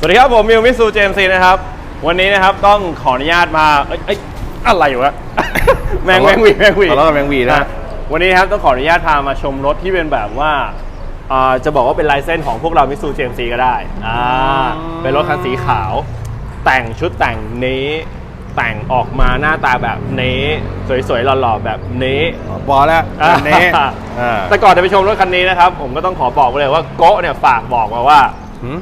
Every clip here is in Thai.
สวัสดีครับผมมิวมิสูเจมซีนะครับ วันนี้นะครับต้องขออนุญาตมาเอ้ยเอ้ยอะไรอยู่วะ แมงแมงวีแมงวีทะเลาะกับแมงวีนะอ่วันนี้ครับต้องขออนุญาตพามาชมรถที่เป็นแบบว่าอ่าจะบอกว่าเป็นลายเส้นของพวกเรามิสูเจมซีก็ได้อ่าเป็นรถคันสีขาว แต่งชุดแต่งนี้แต่งออกมาหน้าตาแบบนี้ สวยๆหล่อๆแบบนี้บอแล้วอันนี้อ่าอ่าแต่ก่อนจะไปชมรถคันนี้นะครับ ผมก็ต้องขอบอกไว้เลยว่าโกะเนี่ยฝากบอกมาว่าหืม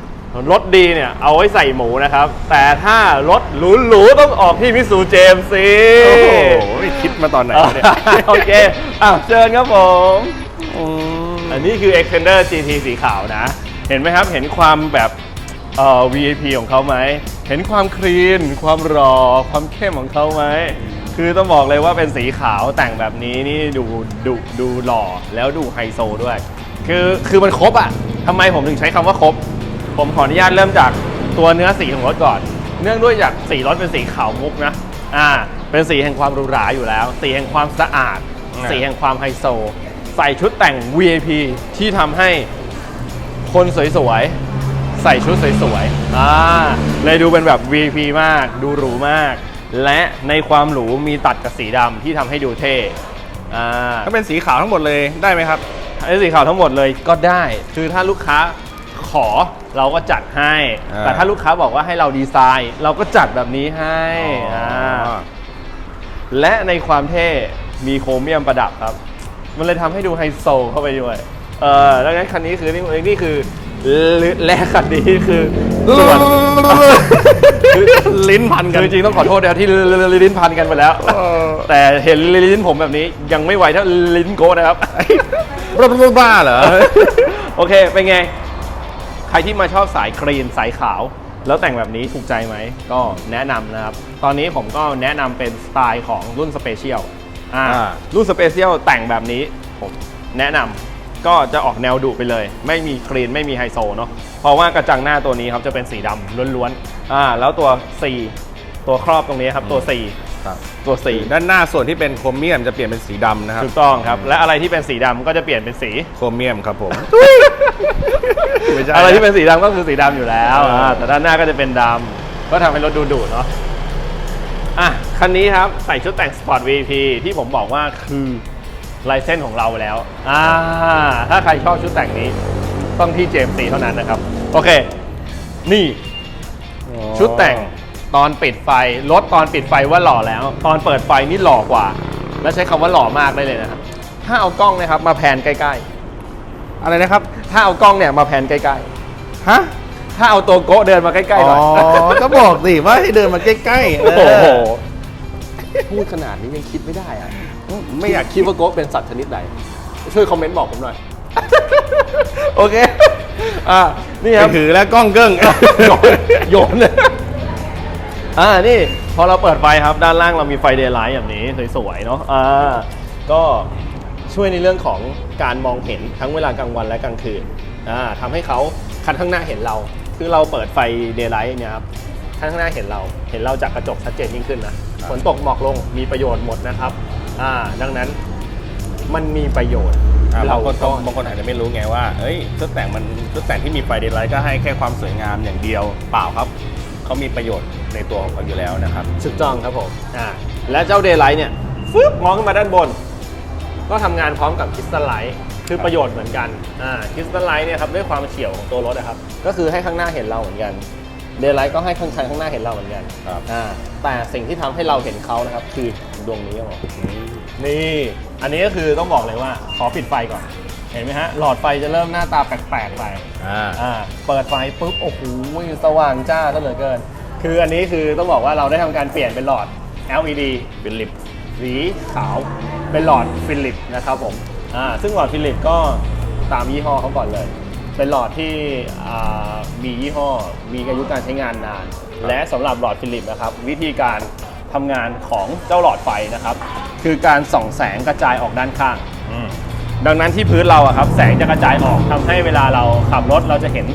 รถดีเนี่ย เอาไว้ใส่หมูนะครับ แต่ถ้ารถหรูๆต้องออกที่มิสูเจมส์สิโอ้โหคิดมาตอนไหนวะเนี่ย โอเคอะเชิญครับผมอืมอันนี้คือ Extender GT สีขาวนะ เห็นไหมครับ เห็นความแบบเอ่อ VIP ของเขาไหม เห็นความคลีน ความรอ ความเข้มของเขาไหม คือต้องบอกเลยว่าเป็นสีขาวแต่งแบบนี้นี่ดูดูดูหล่อแล้วดูไฮโซด้วย คือคือมันครบอะทำไมผมถึงใช้คำว่าครบ ผมขออนุญาตเริ่มจากตัวเนื้อสีของรถก่อน เนื่องด้วยจากสีรถเป็นสีขาวมุกนะ อ่า เป็นสีแห่งความหรูหราอยู่แล้ว สีแห่งความสะอาดอ่าสีแห่งความไฮโซ ใส่ชุดแต่ง VIP ที่ทำให้คนสวยๆ ใส่ชุดสวยๆ อ่า เลยดูเป็นแบบ VIP มาก ดูหรูมาก และในความหรูมีตัดกับสีดำที่ทำให้ดูเท่ อ่า ถ้าเป็นสีขาวทั้งหมดเลยได้ไหมครับไอ้สีขาวทั้งหมดเลยก็ได้ คือถ้าลูกค้าข อเราก็จัดให้ อ่า แต่ถ้าลูกค้าบอกว่าให้เราดีไซน์ เราก็จัดแบบนี้ให้อ๋อา และในความเท่มีโครเมียมประดับครับ มันเลยทำให้ดูไฮโซเข้าไปด้วย เออดังนั้นคันนี้คือนี่นี่คือและคันนี้คือส่วน คือลิ้นพันกัน คือจริงๆต้องขอโทษนะที่ลิ้นพันกันไปแล้ว เออ แต่เห็นลิ้นผมแบบนี้ยังไม่ไหวเท่าลิ้นโกนะครับ บ้าเหรอ โอเค เป็นไงใค รที่มาชอบสายครีนสายขาว แล้วแต่งแบบนี้ถูกใจไหม ก็แนะนำนะครับ ตอนนี้ผมก็แนะนำเป็นสไตล์ของรุ่นสเปเชียลอ่าอ่า รุ่นสเปเชียลแต่งแบบนี้ผมแนะนำก็จะออกแนวดุไปเลย ไม่มีครีนไม่มีไฮโซเนาะเพราะว่ากระจังหน้าตัวนี้ครับจะเป็นสีดำล้วนๆอ่าแล้วตัว C ตัวครอบตรงนี้ครับตัว C ครับตัว C ด้านหน้าส่วนที่เป็นโครเมียมจะเปลี่ยนเป็นสีดำนะครับถูกต้องครับ และอะไรที่เป็นสีดำก็จะเปลี่ยนเป็นสี โครเมียมครับผม ม่ใช่อะไรที่เป็นสีดำก็คือสีดำอยู่แล้วเอออ่าแต่ด้านหน้าก็จะเป็นดำก็ทำให้รถดูดุเนาะอะคันนี้ครับใส่ชุดแต่งสปอร์ต VP ที่ผมบอกว่าคือลายเส้นของเราแล้วอ่าถ้าใครชอบชุดแต่งนี้ ต้องที่เจมสีเท่านั้นนะครับ โอเค นี่อ๋อชุดแต่งตอนปิดไฟรถตอนปิดไฟว่าหล่อแล้ว ตอนเปิดไฟนี่หล่อกว่า และใช้คำว่าหล่อมากได้เลยนะครับ ถ้าเอากล้องนะครับมาแพนใกล้ อะไรนะครับๆถ้าเอากล้องเนี่ยมาแพนใกล้ฮะๆถ้าเอาตัวโกะเดินมาใกล้ๆหอ๋น่ออยก็บอกสิว่าให้เดินมาใกล้ๆ โอ้โหเออพูดขนาดนี้ยังคิดไม่ได้อะไม่อยากคิดว่าโกะเป็นสัตว์ชนิดใดช่วยคอมเมนต์บอกผมหน่อย โอเค อ่า นี่คไปรับถือแล้วกล้องเกิ้งโยนโยนเลยอ่า นี่พอเราเปิดไฟครับ ด้านล่างเรามีไฟเดย์ไลท์แบบนี้สวยๆเนาะ อ่า ก็ ช่วยในเรื่องของการมองเห็นทั้งเวลากลางวันและกลางคืนอ่าทำให้เขาคันข้างหน้าเห็นเรา คือเราเปิดไฟเดย์ไลท์เนี่ยครับคันข้างหน้าเห็นเรา เห็นเราจากกระจกชัดเจนยิ่งขึ้นนะฝนตกหมอกลงมีประโยชน์หมดนะครับอ่าดังนั้นมันมีประโยชน์อะเราบางคนก็บางคนอาจจะไม่รู้ไงว่าเอ้ยชุดแต่งมันชุดแต่งที่มีไฟเดย์ไลท์ก็ให้แค่ความสวยงามอย่างเดียวเปล่าครับเขามีประโยชน์ในตัวของเขาอยู่แล้วนะครับถูกต้องครับผมอ่าและเจ้าเดย์ไลท์เนี่ยฟึบมองขึ้นมาด้านบน ก็ทำงานพร้อมกับคริสตัลไลท์คือประโยชน์เหมือนกันอ่าคริสตัลไลท์เนี่ยครับด้วยความเฉียวของตัวรถนะครับก็คือให้ข้างหน้าเห็นเราเหมือนกันเดย์ไลท์ก็ให้ข้างคันข้างหน้าเห็นเราเหมือนกันครับอ่าแต่สิ่งที่ทำให้เราเห็นเขานะครับคือดวงนี้ครับผมนี่ อันนี้ก็คือต้องบอกเลยว่า ขอปิดไฟก่อน เห็นไหมฮะ หลอดไฟจะเริ่มหน้าตาแปลกๆไปอ่าอ่าเปิดไฟปุ๊บโอ้โหสว่างจ้าซะเหลือเกิน คืออันนี้คือต้องบอกว่าเราได้ทำการเปลี่ยนเป็นหลอด LED ฟิลิปสีขาว เป็นหลอดฟิลิปนะครับผมอ่าซึ่งหลอดฟิลิปก็ตามยี่ห้อเขาก่อนเลย เป็นหลอดที่อ่ามียี่ห้อ มีอายุการใช้งานนาน และสำหรับหลอดฟิลิปนะครับ วิธีการทำงานของเจ้าหลอดไฟนะครับ คือการส่องแสงกระจายออกด้านข้าง อืม ดังนั้นที่พื้นเราอะครับแสงจะกระจายออกทำให้เวลาเราขับรถเราจะเห็น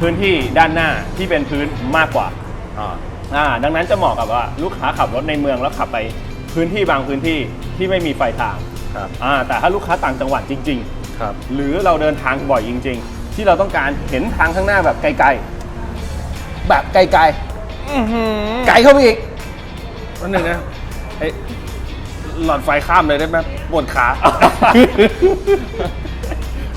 พื้นที่ด้านหน้าที่เป็นพื้นมากกว่า อ่า อ่าดังนั้นจะเหมาะกับว่าลูกค้าขับรถในเมืองแล้วขับไปพื้นที่บางพื้นที่ ที่ไม่มีไฟทางครับอ่าแต่ถ้าลูกค้าต่างจังหวัดจริง ครับ ๆ หรือเราเดินทางบ่อยจริง ๆ ที่เราต้องการเห็นทางข้างหน้าแบบไกลๆแบบไกลๆ ไกลเข้าไปอีก วันหนึ่งนะไอ้หลอดไฟข้ามเลยได้ไหมปวดขา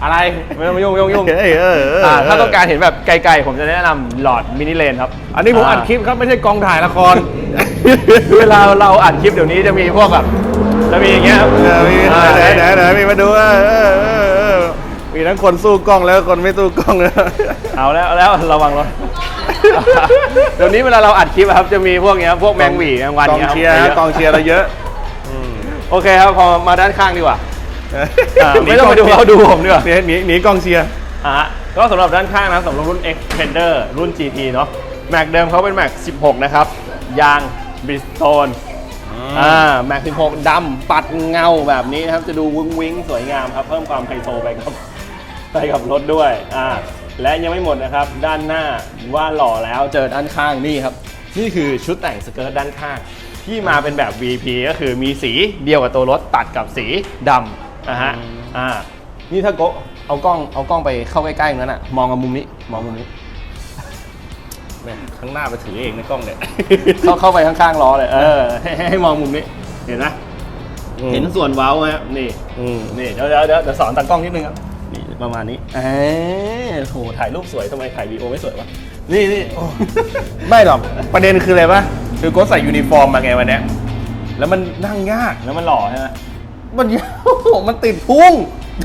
อะไรไม่ต้องมายุ่งยุ่งยุ่งเอ้ยเออเอออ่าถ้าต้องการเห็นแบบไกลๆ ผมจะแนะนำหลอดมินิเลนครับอันนี้ผมอัดคลิปครับไม่ใช่กองถ่ายละคร เวลาเราอัดคลิปเดี๋ยวนี้จะมีพวกแบบ จะมีอย่างเงี้ยครับ เออมีอ่า ไหนไหนไหนมีมาดูเออเออเออเออมีทั้งคนสู้กล้องแล้วคนไม่สู้กล้องแล้ว เอาแล้วเอาแล้วระวังรถ เดี๋ยวนี้เวลาเราอัดคลิปอะครับจะมีพวกเนี้ยพวกแมงหวีแมงวันกองเงี้ยเชียร์ไปฮะอะกองเชียร์เราเยอะโอเคครับพอมาด้านข้างดีกว่า อ่าไม่ต้องไปดูเขาดูผมดีกว่า หนีหนีหนีกองเชียร์ อะก็สำหรับด้านข้างนะสำหรับรุ่น Xpander รุ่น GT เนาะแม็กเดิมเขาเป็นแม็ก16 นะครับ ยางบิสโตน อ่าแม็ก16ดำปัดเงาแบบนี้นะครับ จะดูวิงวิงสวยงามครับ เพิ่มความไฮโซไปกับไปกับรถด้วยอ่าและยังไม่หมดนะครับ ด้านหน้าว่าหล่อแล้วเจอด้านข้างนี่ครับ นี่คือชุดแต่งสเกิร์ตด้านข้าง ที่มาเป็นแบบ VP ก็คือมีสีเดียวกับตัวรถตัดกับสีดำนะฮะอ่านี่ถ้าโกะเอากล้องเอากล้องไปเข้าใกล้ๆตรงนั้นอะมองกับมุมนี้มองมุมนี้ แม่งข้างหน้าไปถือเองในกล้องเนี่ย เข้าเข้าไปข้างๆล้อเลย เออให้ให้ให้มองมุมนี้ เห็นนะอืมเห็นส่วนเว้าไหมครับนี่อืมนี่เดี๋ยวเดี๋ยวเดี๋ยวเดี๋ยวสอนตากล้องนิดนึงครับนี่ประมาณนี้เอ้ยโหถ่ายรูปสวยทำไมถ่ายวีดีโอไม่สวยวะนี่นี่ไม่หรอกประเด็นคืออะไรปะคือโก็ใส่ยูนิฟอร์มมาไงวันเนี้ยแล้วมันนั่งยาก แล้วมันหล่อใช่ไหมมัน มันติดพุ่ง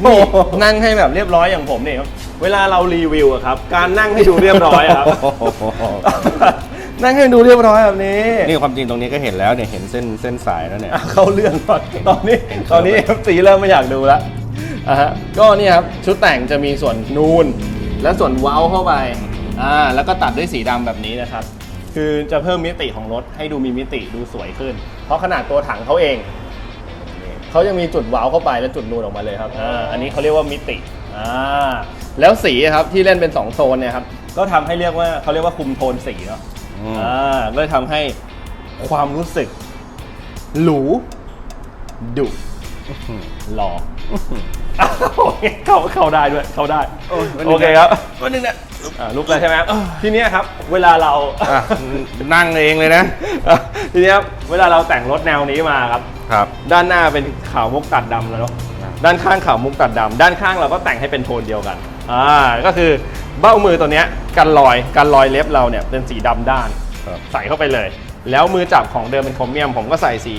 โอ้นี่โหนั่งให้แบบเรียบร้อยอย่างผมเนี่ยครับ เวลาเรารีวิวอะครับ การนั่งให้ดูเรียบร้อยอะครับ นั่งให้ดูเรียบร้อยแบบนี้นี่ความจริงตรงนี้ก็เห็นแล้วเนี่ยเห็นเส้นเส้นสายแล้วเนี่ยอะเข้าเรื่องก่อนตอนนี้ตอนนี้ FC เริ่มไม่อยากดูแล้วอะฮะก็นี่ครับชุดแต่งจะมีส่วนนูน และส่วนเว้าเข้าไปอ่าแล้วก็ตัดด้วยสีดำแบบนี้นะครับ คือจะเพิ่มมิติของรถให้ดูมีมิติดูสวยขึ้น เพราะขนาดตัวถังเขาเองเขายังมีจุดเว้าเข้าไปและจุดนูนออกมาเลยครับอ่าอันนี้เขาเรียกว่ามิติอ่า แล้วสีครับที่เล่นเป็นสองโซนเนี่ยครับก็ทำให้เรียกว่าเขาเรียกว่าคุมโทนสีเนาะอืม อ่าก็เลยทำให้ความรู้สึก หรูดุหล่อโอเคเข้าเข้าได้ด้วยเข้าได้โอเคครับวันนึงเนี่ย อ่าลุกเลยใช่ไหมครับทีเนี้ยครับ เวลาเรา อะนั่งเองเลยนะ อะทีเนี้ยครับเวลาเราแต่งรถแนวนี้มาครับ ครับ ด้านหน้าเป็นขาวมุกตัดดำแล้วเนาะครับด้านข้างขาวมุกตัดดำด้านข้างเราก็แต่งให้เป็นโทนเดียวกัน อ่าก็คือเบ้ามือตัวเนี้ยกันรอยกันรอยเล็บเราเนี่ยเป็นสีดำด้าน ครับ ใส่เข้าไปเลย แล้วมือจับของเดิมเป็นโครเมียม ผมก็ใส่สี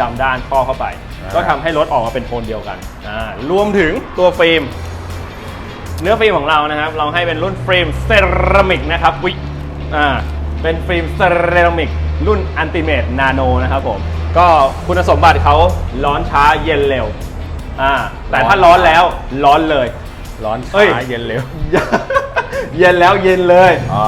ดำด้านข้อเข้าไป อ่า ก็ทำให้รถออกมาเป็นโทนเดียวกันอ่ารวมถึงตัวฟิล์มเนื้อฟิล์มของเรานะครับ เราให้เป็นรุ่นฟิล์มเซรามิกนะครับวิอ่าเป็นฟิล์มเซรามิกรุ่นอันติเม e นาโนนะครับผมก็คุณสมบัติเขาร้อนช้าเย็นเร็วอ่าแต่ถ้าร้อนแล้วร้อนเลย ร้อนเอ้ยช้าเย็นเร็ว เย็นแล้วเย็นเลยอ๋อ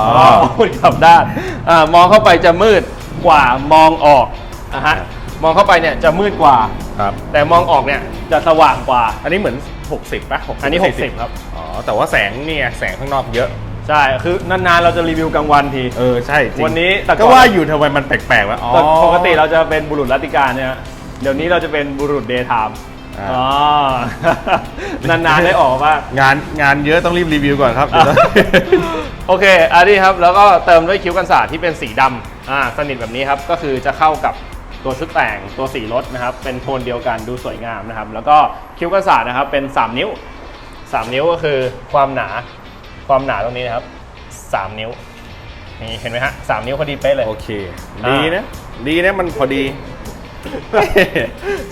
พูดกลับด้านอ่ามองเข้าไปจะมืดกว่ามองออกนะฮะมองเข้าไปเนี่ยจะมืดกว่าครับแต่มองออกเนี่ยจะสว่างกว่า อันนี้เหมือน 60ป่ะ60อันนี้40 60 ครับ อ๋อ แต่ว่าแสงเนี่ยแสงข้างนอกเยอะใช่ คือนานๆ เราจะรีวิวกลางวันที เออ ใช่จริงวันนี้แต่ก่อนก็ว่าอยู่ทำไมมันแปลกๆวะอ๋อแต่ปกติเราจะเป็นบุรุษรัตติการเนี่ย เดี๋ยวนี้เราจะเป็นบุรุษเดย์ไทม์ อ่าอ๋อ นานๆได้ออกว่างานงานเยอะต้องรีบรีวิวก่อนครับเดี๋ยวต้องโอเคอันนี้ครับ แล้วก็เติมด้วยคิ้วกันศาสตร์ที่เป็นสีดำอ่าสนิทแบบนี้ครับ ก็คือจะเข้ากับตัวชุดแต่งตัวสีรถนะครับ เป็นโทนเดียวกันดูสวยงามนะครับ แล้วก็คิ้วกันศาสตร์นะครับ เป็น 3 นิ้ว 3 นิ้วก็คือความหนาความหนาตรงนี้นะครับ 3 นิ้วนี่เห็นไหมฮะสามนิ้วพอดีเป๊ะเลยโอเค ดีนะ ดีนะมันพอดี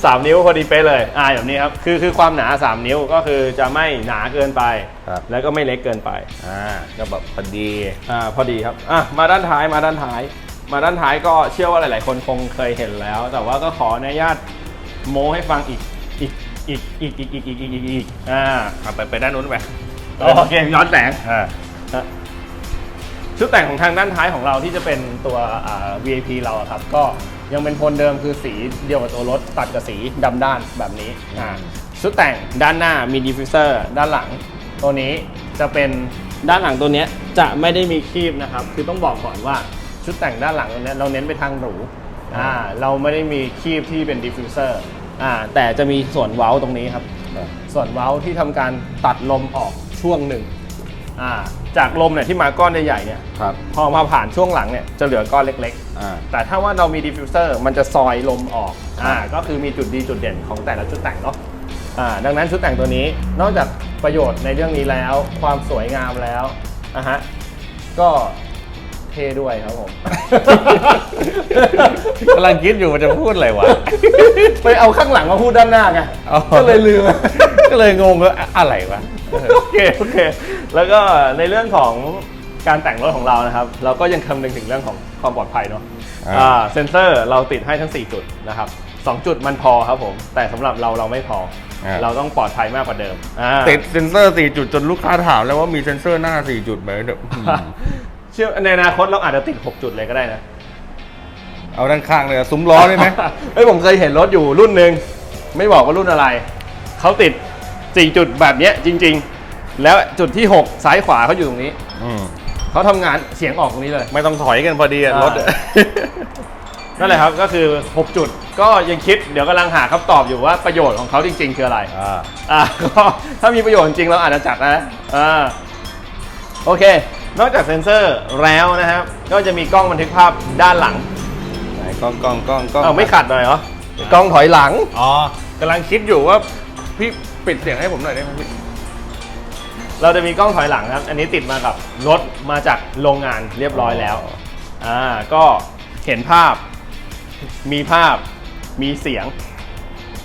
สามนิ้วพอดีเป๊ะเลยอ่าแบบนี้ครับคือคือความหนา3นิ้วก็คือจะไม่หนาเกินไป ครับ แล้วก็ไม่เล็กเกินไปอ่าก็แบบพอดีอ่าพอดีครับอะมาด้านท้ายมาด้านท้าย มาด้านท้ายก็เชื่อว่าหลาย ๆ คนคงเคยเห็นแล้ว แต่ว่าก็ขออนุญาตโม้ให้ฟังอีกอีกอีกอีกอีกอีกอีกอีกอีกอีกอ่าเอาไปไปด้านนู้นไปโอเคย้อนแสง อ่า ชุดแต่งของทางด้านท้ายของเราที่จะเป็นตัวอ่า VIP เราอะครับ ก็ ยังเป็นโทนเดิมคือสีเดียวกับตัวรถตัดกับสีดำด้านแบบนี้อ่าชุดแต่งด้านหน้ามีดิฟฟิวเซอร์ด้านหลัง ตัวนี้จะเป็นด้านหลังตัวเนี้ยจะไม่ได้มีคีบนะครับ คือต้องบอกก่อนว่าชุดแต่งด้านหลังตัวเนี้ยเราเน้นไปทางหรูอ่าเราไม่ได้มีคีบที่เป็นดิฟฟิวเซอร์อ่าแต่จะมีส่วนเว้าตรงนี้ครับ ส่วนเว้าที่ทำการตัดลมออกช่วงหนึ่ง อ่าจากลมเนี่ยที่มาก้อนใหญ่ๆเนี่ยครับพอมาผ่านช่วงหลังเนี่ยจะเหลือก้อนเล็กอ่า ๆ แต่ถ้าว่าเรามีดิฟฟิวเซอร์มันจะซอยลมออกอ่าก็คือมีจุดดีจุดเด่นของแต่ละชุดแต่งเนาะอ่าดังนั้นชุดแต่งตัวนี้นอกจากประโยชน์ในเรื่องนี้แล้ว ความสวยงามแล้วอะฮะก็เท่ด้วยครับผม กำลังคิดอยู่มันจะพูดอะไรวะ ไปเอาข้างหลังมาพูดด้านหน้าไงอ๋อ ก็เลยลืม ก็เลยงงว่าอะอะไรวะ โอเคโอเค แล้วก็ในเรื่องของการแต่งรถของเรานะครับ เราก็ยังคำนึงถึงเรื่องของความปลอดภัยเนาะอ่าอ่าเซนเซอร์เราติดให้ทั้ง 4 จุดนะครับสองจุดมันพอครับผม แต่สำหรับเราเราไม่พอ เราต้องปลอดภัยมากกว่าเดิมอ่าติดเซ็นเซอร์ 4 จุดจนลูกค้าถามแล้วว่ามีเซ็นเซอร์หน้า 4 จุดไหมเดี๋ยวอืมเชื่อในอนาคตเราอาจจะติด 6 จุดเลยก็ได้นะ เอาด้านข้างเลยอะซุ้มล้อได้ไหมเฮ้ยผมเคยเห็นรถอยู่รุ่นหนึ่งไม่บอกว่ารุ่นอะไรเขาติด 4จุดแบบเนี้ยจริง ๆ แล้วจุดที่ 6 ซ้ายขวาเขาอยู่ตรงนี้ อืมเขาทำงานเสียงออกตรงนี้เลย ไม่ต้องถอยกันพอดีอะอ่ารถอะ นั่นแหละครับก็คือ 6 จุดก็ยังคิดเดี๋ยวกำลังหาคำตอบอยู่ว่าประโยชน์ของเขาจริง ๆ คืออะไร อ่าอ่าก็ถ้ามีประโยชน์จริงเราอาจจะจัดนะอ่าโอเค นอกจากเซ็นเซอร์แล้วนะครับ ก็จะมีกล้องบันทึกภาพด้านหลังไหนกล้องกล้องกล้องกล้องอ้าวไม่ขัดหน่อยเหรอกล้องถอยหลัง อ๋อกำลังคิดอยู่ว่าพี่ ปิดเสียงให้ผมหน่อยได้ไหมพี่เราจะมีกล้องถอยหลังครับ อันนี้ติดมากับรถมาจากโรงงานเรียบร้อยแล้วอ่าก็เห็นภาพ มีภาพ มีเสียง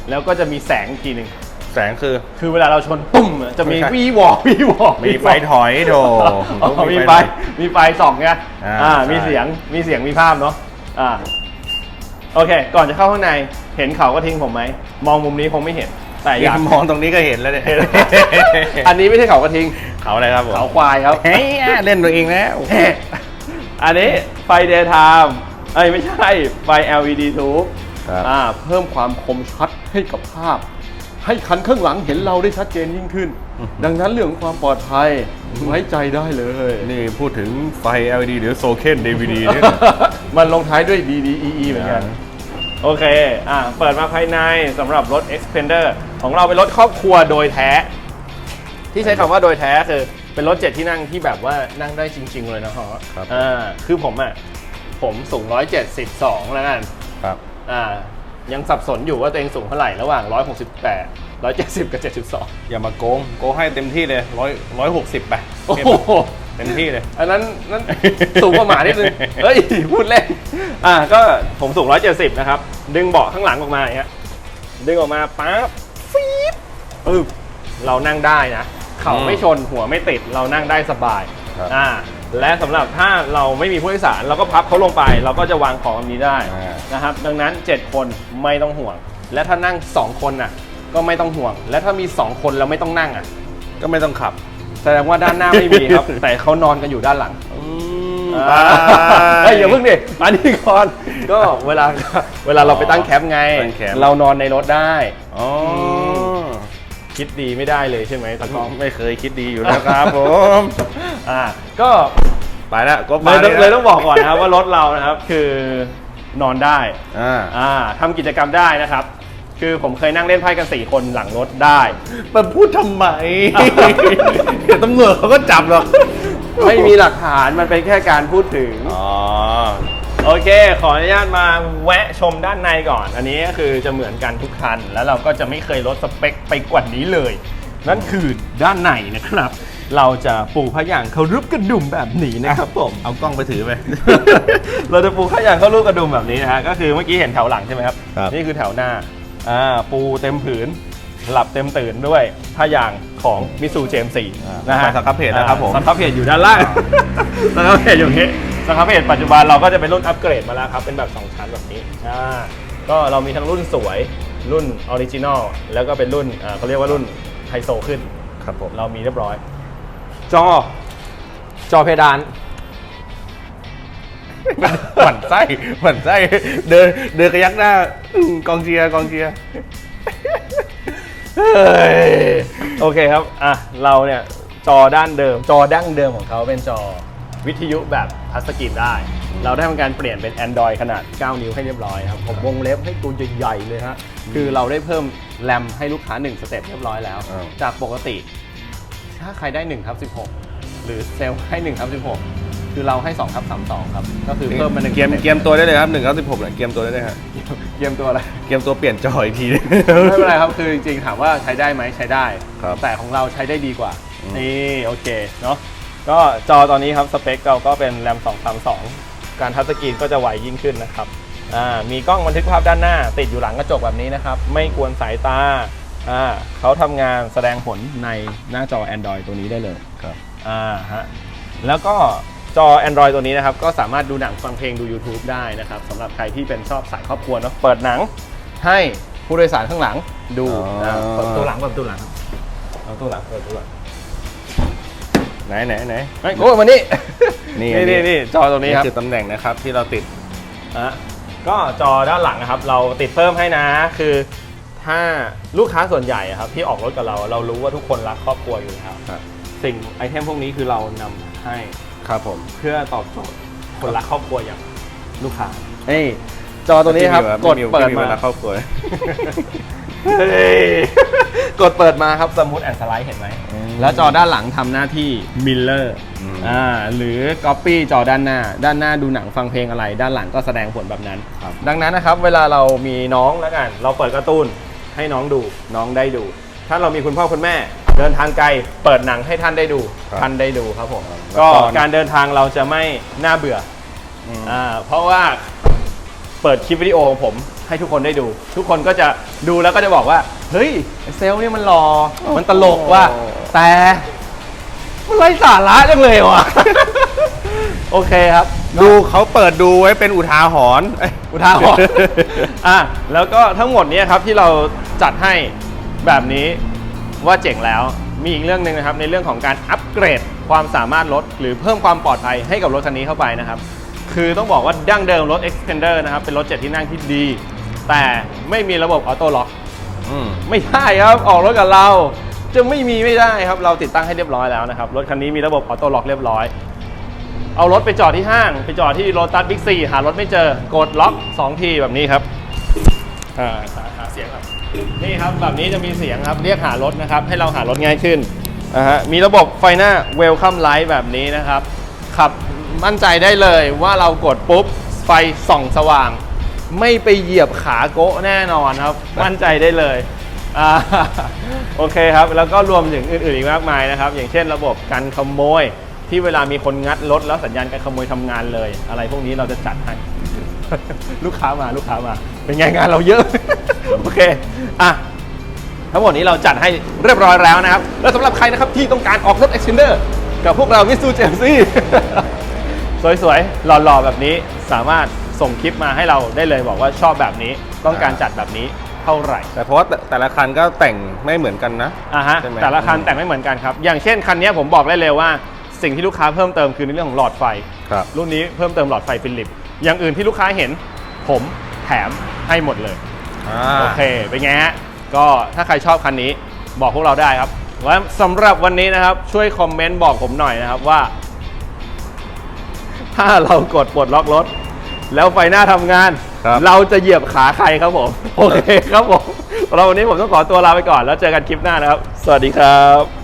แล้วก็จะมีแสงอีกทีหนึ่ง แสงคือ คือเวลาเราชนปุ้มอะจะมีไม่ใช่ วีวอวีวอมีไฟถอยโถอ๋อมีไฟ มีไฟส่องไงอ่าอ่า ใช่ มีเสียง มีเสียง มีภาพเนาะ อ่า โอเค ก่อนจะเข้าข้างใน เห็นเขาก็ทิ้งผมไหม มองมุมนี้คงไม่เห็น แต่อยากมองตรงนี้ก็เห็นแล้วเนี่ยเห็นอันนี้ไม่ใช่เขากระทิงเขาอะไรครับผมเขาควายครับเฮ้ยเล่นตัวเองแล้วอันนี้ไฟ daytime เอ้ยไม่ใช่ไฟ LED tube ครับอ่าเพิ่มความคมชัดให้กับภาพ ให้คันข้างหลังเห็นเราได้ชัดเจนยิ่งขึ้น ดังนั้นเรื่องของความปลอดภัยไว้ใจได้เลย นี่พูดถึงไฟ LED หรือโซเคน DVD เนี่ยมันลงท้ายด้วย DDEE เหมือนกันอ่าโอเค อ่าเปิดมาภายในสำหรับรถ Xpander ของเราเป็นรถครอบครัวโดยแท้ ที่ใช้คำว่าโดยแท้คือ เป็นรถเจ็ดที่นั่งที่แบบว่านั่งได้จริง ๆ เลยนะฮะครับ อ่าคือผมอะ ผมสูง 172 แล้วกันครับ อ่า ยังสับสนอยู่ว่าตัวเองสูงเท่าไหร่ระหว่าง 168 170 กับ 72 อย่ามาโกงโกงให้เต็มที่เลยร้อยร้อยหกสิบไปโอ้โห เต็มที่เลย อันนั้นนั่นสูงกว่าหมานิดนึงเฮ้ย พูดเล่น อ่า ก็ผมสูง 170 นะครับ ดึงเบาะข้างหลังออกมาอย่างเงี้ย ดึงออกมาปั๊บ ฟีบปึ๊บเรานั่งได้นะ เข่าอืมไม่ชนหัวไม่ติดเรานั่งได้สบายครับ อ่าและสำหรับถ้าเราไม่มีผู้โดยสารเราก็พับเขาลงไป เราก็จะวางของแบบนี้ได้อ่า นะครับ ดังนั้น 7 คนไม่ต้องห่วง และถ้านั่ง 2 คนน่ะ ก็ไม่ต้องห่วง และถ้ามี 2 คนแล้วไม่ต้องนั่งอะ ก็ไม่ต้องขับแสดงว่าด้านหน้าไม่มีครับ แต่เขานอนกันอยู่ด้านหลังอืมอ่าเฮ้ยอย่าเพิ่งดิมานี่ก่อน ก็เวลาเวลาเราไปตั้งแคมป์ไง ตั้งแคมป์ เรานอนในรถได้ อ๋อ คิดดีไม่ได้เลยใช่ไหมตากล้องไม่เคยคิดดีอยู่แล้วครับผมอ่าก็ไปแล้วก็เลยต้องเลยต้องบอกก่อนนะครับว่ารถเรานะครับ คือนอนได้อ่าอ่าทำกิจกรรมได้นะครับ คือผมเคยนั่งเล่นไพ่กัน4คนหลังรถได้มันพูดทำไมเดี๋ยวตำรวจเขาก็จับหรอกไม่มีหลักฐานมันเป็นแค่การพูดถึง อ๋อ โอเค ขออนุญาตมาแวะชมด้านในก่อน อันนี้ก็คือจะเหมือนกันทุกคัน แล้วเราก็จะไม่เคยลดสเปคไปกว่านี้เลย นั่นคือด้านในนะครับ เราจะปูผ้าย่างเขารูปกระดุมแบบนี้นะครับผม เอากล้องไปถือไป เราจะปูผ้าย่างเขารูปกระดุมแบบนี้นะฮะ ก็คือเมื่อกี้เห็นแถวหลังใช่ไหมครับ ครับ นี่คือแถวหน้า อ่า ปูเต็มผืน หลับเต็มตื่นด้วยผ้าย่างของมิสูเจมสี่อ่านนะฮะไปสักครับเพจนะครับผมสักครับเพจอยู่ด้านล่างสักครับเพจอยู่อย่างนี้ สักครับเพจปัจจุบันเราก็จะเป็นรุ่นอัปเกรดมาแล้วครับ เป็นแบบ 2 ชั้นแบบนี้อ่าก็เรามีทั้งรุ่นสวยรุ่นออริจินอลแล้วก็เป็นรุ่นอ่าเขาเรียกว่ารุ่นไฮโซขึ้น ครับผม เรามีเรียบร้อย จอ จอเพดานหมั่นไส้หมั่นไส้เดินเดินกระยักหน้าอืมกองเชียร์กองเชียร์ เฮ้ยโอเคครับ อะ เราเนี่ย จอด้านเดิม จอดั้งเดิมของเขาเป็นจอ วิทยุแบบทัชสกรีนได้ เราได้ทำการเปลี่ยนเป็น Android ขนาด 9 นิ้วให้เรียบร้อยครับ ผมวงเล็บให้ตัวใหญ่ๆเลยฮะ คือเราได้เพิ่มแรมให้ลูกค้า 1 สเต็ปเรียบร้อยแล้ว อ้าว จากปกติ ถ้าใครได้1ครับ16 หรือเซลล์ให้1ทับ16 คือเราให้2ทับ32ครับ ก็คือเพิ่มมาหนึ่งเกมเกมตัวได้เลยครับหนึ่งเก้าสิบหกเนี่ยเกมตัวได้เลยครับเกมตัวอะไร เกมตัวเปลี่ยนจออีกทีนึงไม่เป็นไรครับ คือจริงๆ ถามว่าใช้ได้ไหมใช้ได้ ครับแต่ของเราใช้ได้ดีกว่า อืม นี่ โอเค เนาะ ก็จอตอนนี้ครับสเปคเราก็เป็นแรม232 การทัชสกรีนก็จะไวยิ่งขึ้นนะครับอ่ามีกล้องบันทึกภาพด้านหน้า ติดอยู่หลังกระจกแบบนี้นะครับ ไม่กวนสายตาอ่าเขาทำงานแสดงผลในหน้าจอ Android ตัวนี้ได้เลยครับอ่าฮะแล้วก็จอ Android ตัวนี้นะครับ ก็สามารถดูหนังฟังเพลงดู YouTube ได้นะครับสำหรับใครที่เป็นชอบสายครอบครัวเนาะเปิดหนังให้ผู้โดยสารข้างหลังดูอ๋อนะเปิดประตูหลังเปิดประตูหลังเอาตู้หลังเปิดประตูหลัง ไหนไหนไหนไอ้ยโอ้ยมานี่ นี่นี่นี่นี่จอตัวนี้ครับคือตำแหน่งนะครับที่เราติดอะก็จอด้านหลังนะครับ เราติดเพิ่มให้นะ คือถ้าลูกค้าส่วนใหญ่อะครับที่ออกรถกับเรา เรารู้ว่าทุกคนรักครอบครัวอยู่แล้วครับสิ่งไอเทมพวกนี้คือเรานำให้ครับผมเพื่อตอบโจทย์คนรักครอบครัวอย่างลูกค้าเอ้ยจอตัวนี้ครับกดเปิดมาเวลาครอบครัวเฮ้ย กดเปิดมาครับสมูทแอนด์สไลด์เห็นไหมอืมแล้วจอด้านหลังทำหน้าที่มิลเลอร์อืมอ่าหรือ Copy จอด้านหน้า ด้านหน้าดูหนังฟังเพลงอะไร ด้านหลังก็แสดงผลแบบนั้นครับดังนั้นนะครับ เวลาเรามีน้องแล้วกัน เราเปิดการ์ตูนให้น้องดูน้องได้ดู ถ้าเรามีคุณพ่อคุณแม่ เดินทางไกล เปิดหนังให้ท่านได้ดูครับท่านได้ดูครับผมแล้วก็ตอนการเดินทางเราจะไม่น่าเบื่ออืมอ่าเพราะว่า เปิดคลิปวิดีโอของผมให้ทุกคนได้ดู ทุกคนก็จะดูแล้วก็จะบอกว่า เฮ้ยไอ้เซลล์นี่มันหลอ่อมันตลกว่ะแต่มันไร้สาระจังเลยวะโอเคครับ ดูเขาเปิดดูไว้เป็นอุทาหรณ์เอ้ย อุทาหรณ์ อะ แล้วก็ทั้งหมดเนี้ครับที่เราจัดให้แบบนี้ว่าเจ๋งแล้ว มีอีกเรื่องหนึ่งนะครับในเรื่องของการอัปเกรดความสามารถรถหรือเพิ่มความปลอดภัยให้กับรถคันนี้เข้าไปนะครับ คือต้องบอกว่าดั้งเดิมรถ Expander นะครับ เป็นรถเจ็ดที่นั่งที่ดี แต่ไม่มีระบบออโต้ล็อกอืมไม่ได้ครับ ออกรถกับเรา จะไม่มีไม่ได้ครับ เราติดตั้งให้เรียบร้อยแล้วนะครับ รถคันนี้มีระบบออโต้ล็อกเรียบร้อย เอารถไปจอดที่ห้าง ไปจอดที่โรตัสบิ๊กซีหารถไม่เจอกดล็อก 2 ทีแบบนี้ครับอ่าหาหาเสียงครับนี่ครับแบบนี้จะมีเสียงครับเรียกหารถนะครับ ให้เราหารถง่ายขึ้นนะฮะมีระบบไฟหน้า Welcome Light แบบนี้นะครับขับ มั่นใจได้เลยว่าเรากดปุ๊บ ไฟส่องสว่าง ไม่ไปเหยียบขาโกะแน่นอนครับ มั่นใจได้เลยอ่าโอเคครับ แล้วก็รวมถึงอื่นๆอีกมากมายนะครับ อย่างเช่นระบบการขโมย ที่เวลามีคนงัดรถแล้วสัญญาณการขโมยทำงานเลย อะไรพวกนี้เราจะจัดให้ ลูกค้ามาลูกค้ามา เป็นไงงานเราเยอะ โอเคอะ ทั้งหมดนี้เราจัดให้เรียบร้อยแล้วนะครับ และสำหรับใครนะครับที่ต้องการออกรถ Extender กับพวกเรามิสูเจมซี่ สวยๆ หล่อๆ แบบนี้สามารถส่งคลิปมาให้เราได้เลยบอกว่าชอบแบบนี้ ต้องการจัดแบบนี้เท่าไหร่ แต่เพราะว่าแต่แต่ละคันก็แต่งไม่เหมือนกันนะ อะฮะใช่ไหม แต่ละคันแต่งไม่เหมือนกันครับ อย่างเช่นคันนี้ผมบอกได้เลยว่า สิ่งที่ลูกค้าเพิ่มเติมคือในเรื่องของหลอดไฟ ครับ รุ่นนี้เพิ่มเติมหลอดไฟฟิลิป อย่างอื่นที่ลูกค้าเห็น ผมแถมให้หมดเลยอ่าโอเค เป็นไงฮะ ก็ถ้าใครชอบคันนี้บอกพวกเราได้ครับ และสำหรับวันนี้นะครับ ช่วยคอมเมนต์บอกผมหน่อยนะครับว่า ถ้าเรากดปลดล็อกรถ แล้วไฟหน้าทำงาน ครับ เราจะเหยียบขาใครครับผม โอเคครับผมเราวันนี้ผมต้องขอตัวลาไปก่อนแล้วเจอกันคลิปหน้านะครับ สวัสดีครับ